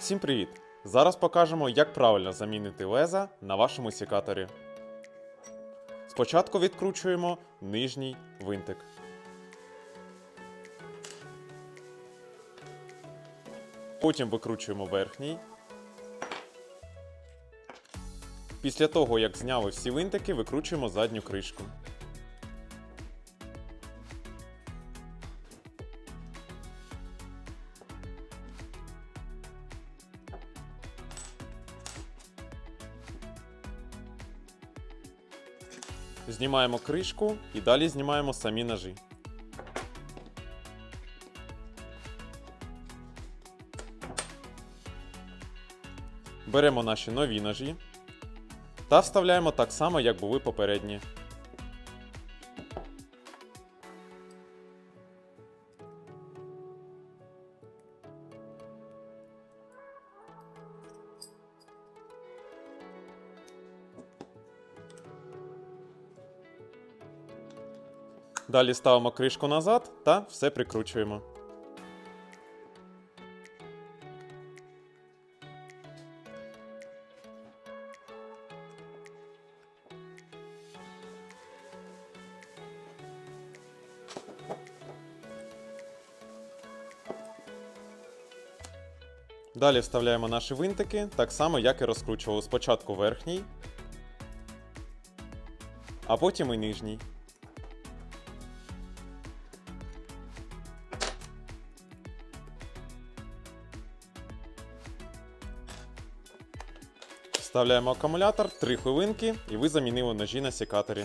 Всім привіт! Зараз покажемо, як правильно замінити леза на вашому секаторі. Спочатку відкручуємо нижній винтик. Потім викручуємо верхній. Після того, як зняли всі винтики, викручуємо задню кришку. Знімаємо кришку і далі знімаємо самі ножі. Беремо наші нові ножі та вставляємо так само, як були попередні. Далі ставимо кришку назад та все прикручуємо. Далі вставляємо наші винтики, так само, як і розкручували спочатку верхній, а потім і нижній. Вставляємо акумулятор, 3 хвилинки, і ви замінили ножі на секаторі.